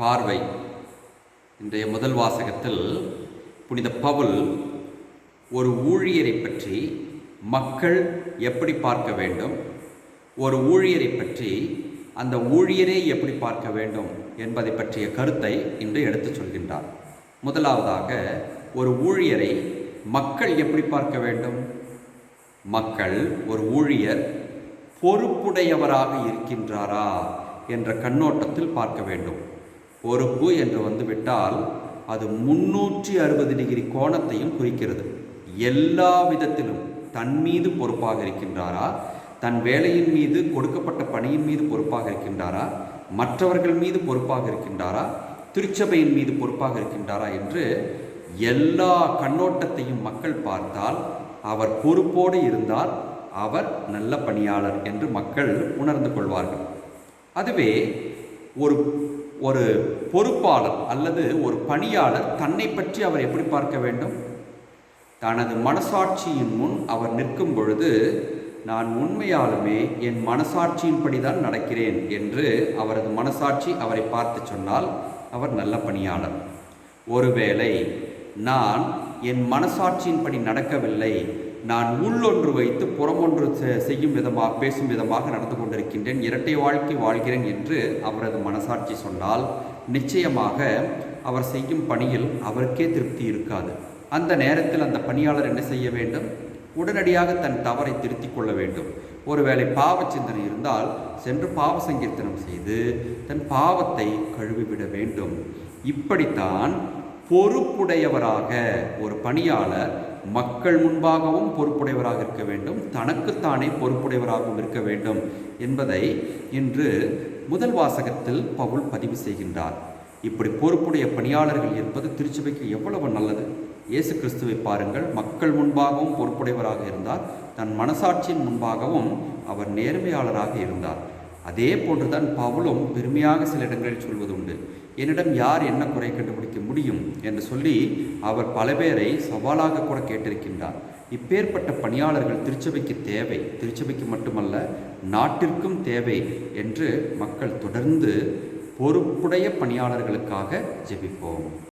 பார்வை. இன்றைய முதல் வாசகத்தில் புனித பவுல் ஒரு ஊழியரை பற்றி மக்கள் எப்படி பார்க்க வேண்டும்? ஒரு ஊழியரை பற்றி அந்த ஊழியரே எப்படி பார்க்க வேண்டும் என்பதை பற்றிய கருத்தை இன்று எடுத்துச் சொல்கின்றார். முதலாவதாக ஒரு ஊழியரை மக்கள் எப்படி பார்க்க வேண்டும்? மக்கள் ஒரு ஊழியர் பொறுப்புடையவராக இருக்கின்றாரா என்ற கண்ணோட்டத்தில் பார்க்க வேண்டும். பொறுப்பு என்று வந்துவிட்டால் அது முன்னூற்றி அறுபது டிகிரி கோணத்தையும் குறிக்கிறது. எல்லா விதத்திலும் தன் மீது பொறுப்பாக இருக்கின்றாரா? தன் வேலையின் மீது கொடுக்கப்பட்ட பணியின் மீது பொறுப்பாக இருக்கின்றாரா? மற்றவர்கள் மீது பொறுப்பாக இருக்கின்றாரா? திருச்சபையின் மீது பொறுப்பாக இருக்கின்றாரா என்று எல்லா கண்ணோட்டத்தையும் மக்கள் பார்த்தால் அவர் பொறுப்போடு இருந்தால் அவர் நல்ல பணியாளர் என்று மக்கள் உணர்ந்து கொள்வார்கள். அதுவே ஒரு ஒரு பொறுப்பாளர் அல்லது ஒரு பணியாளர் தன்னை பற்றி அவர் எப்படி பார்க்க வேண்டும்? தனது மனசாட்சியின் முன் அவர் நிற்கும் பொழுது நான் உண்மையாலுமே என் மனசாட்சியின்படி தான் நடக்கிறேன் என்று அவரது மனசாட்சி அவரை பார்த்து சொன்னால் அவர் நல்ல பணியாளர். ஒருவேளை நான் என் மனசாட்சியின்படி நடக்கவில்லை நான் உள்ளொன்று வைத்து புறமொன்று செய்யும் விதமாக பேசும் விதமாக நடந்து கொண்டிருக்கின்றேன். இரட்டை வாழ்க்கை வாழ்கிறேன் என்று அவரது மனசாட்சி சொன்னால் நிச்சயமாக அவர் செய்யும் பணியில் அவருக்கே திருப்தி இருக்காது. அந்த நேரத்தில் அந்த பணியாளர் என்ன செய்ய வேண்டும்? உடனடியாக தன் தவறை திருத்திக் கொள்ள வேண்டும். ஒருவேளை பாவ சிந்தனை இருந்தால் சென்று பாவ சங்கீர்த்தனம் செய்து தன் பாவத்தை கழுவிவிட வேண்டும். இப்படித்தான் பொறுப்புடையவராக ஒரு பணியாளர் மக்கள் முன்பாகவும் பொறுப்புடையவராக இருக்க வேண்டும் தனக்குத்தானே பொறுப்புடையவராகவும் இருக்க வேண்டும் என்பதை இன்று முதல் வாசகத்தில் பவுல் பதிவு செய்கின்றார். இப்படி பொறுப்புடைய பணியாளர்கள் என்பது திருச்சபைக்கு எவ்வளவு நல்லது? இயேசு கிறிஸ்துவை பாருங்கள் மக்கள் முன்பாகவும் பொறுப்புடையவராக இருந்தார் தன் மனசாட்சியின் முன்பாகவும் அவர் நேர்மையாளராக இருந்தார். அதே போன்றுதான் பவுலும் பெருமையாக சில இடங்களில் சொல்வது உண்டு என்னிடம் யார் என்ன குறை கண்டுபிடிக்க முடியும்? என்று சொல்லி அவர் பல பேரை சவாலாக கூட கேட்டிருக்கின்றார். இப்பேற்பட்ட பணியாளர்கள் திருச்சபைக்கு தேவை. திருச்சபைக்கு மட்டுமல்ல நாட்டிற்கும் தேவை என்று மக்கள் தொடர்ந்து பொறுப்புடைய பணியாளர்களுக்காக ஜெபிப்போம்.